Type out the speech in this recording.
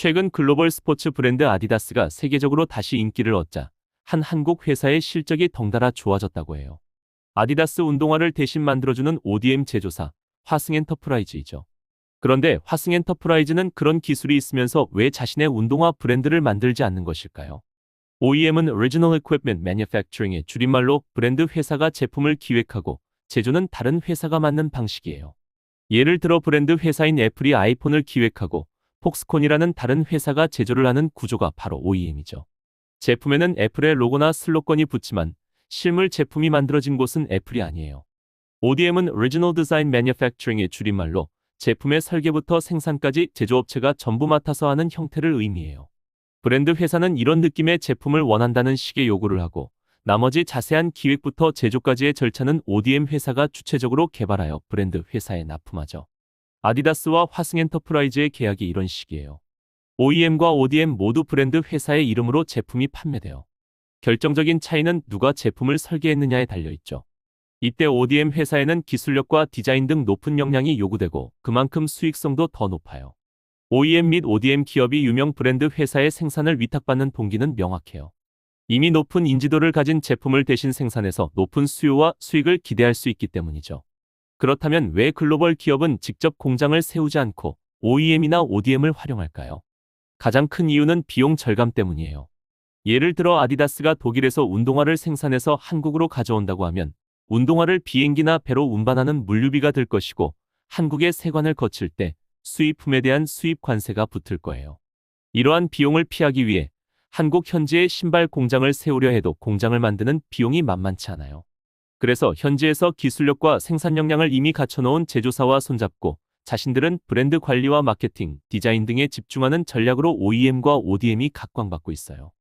최근 글로벌 스포츠 브랜드 아디다스가 세계적으로 다시 인기를 얻자 한 한국 회사의 실적이 덩달아 좋아졌다고 해요. 아디다스 운동화를 대신 만들어주는 ODM 제조사 화승엔터프라이즈이죠. 그런데 화승엔터프라이즈는 그런 기술이 있으면서 왜 자신의 운동화 브랜드를 만들지 않는 것일까요? OEM은 Original Equipment Manufacturing의 줄임말로 브랜드 회사가 제품을 기획하고 제조는 다른 회사가 맡는 방식이에요. 예를 들어 브랜드 회사인 애플이 아이폰을 기획하고 폭스콘이라는 다른 회사가 제조를 하는 구조가 바로 OEM이죠. 제품에는 애플의 로고나 슬로건이 붙지만 실물 제품이 만들어진 곳은 애플이 아니에요. ODM은 Original Design Manufacturing의 줄임말로 제품의 설계부터 생산까지 제조업체가 전부 맡아서 하는 형태를 의미해요. 브랜드 회사는 이런 느낌의 제품을 원한다는 식의 요구를 하고 나머지 자세한 기획부터 제조까지의 절차는 ODM 회사가 주체적으로 개발하여 브랜드 회사에 납품하죠. 아디다스와 화승엔터프라이즈의 계약이 이런 식이에요. OEM과 ODM 모두 브랜드 회사의 이름으로 제품이 판매돼요. 결정적인 차이는 누가 제품을 설계했느냐에 달려있죠. 이때 ODM 회사에는 기술력과 디자인 등 높은 역량이 요구되고 그만큼 수익성도 더 높아요. OEM 및 ODM 기업이 유명 브랜드 회사의 생산을 위탁받는 동기는 명확해요. 이미 높은 인지도를 가진 제품을 대신 생산해서 높은 수요와 수익을 기대할 수 있기 때문이죠. 그렇다면 왜 글로벌 기업은 직접 공장을 세우지 않고 OEM이나 ODM을 활용할까요? 가장 큰 이유는 비용 절감 때문이에요. 예를 들어 아디다스가 독일에서 운동화를 생산해서 한국으로 가져온다고 하면 운동화를 비행기나 배로 운반하는 물류비가 들 것이고 한국의 세관을 거칠 때 수입품에 대한 수입 관세가 붙을 거예요. 이러한 비용을 피하기 위해 한국 현지에 신발 공장을 세우려 해도 공장을 만드는 비용이 만만치 않아요. 그래서 현지에서 기술력과 생산 역량을 이미 갖춰놓은 제조사와 손잡고 자신들은 브랜드 관리와 마케팅, 디자인 등에 집중하는 전략으로 OEM과 ODM이 각광받고 있어요.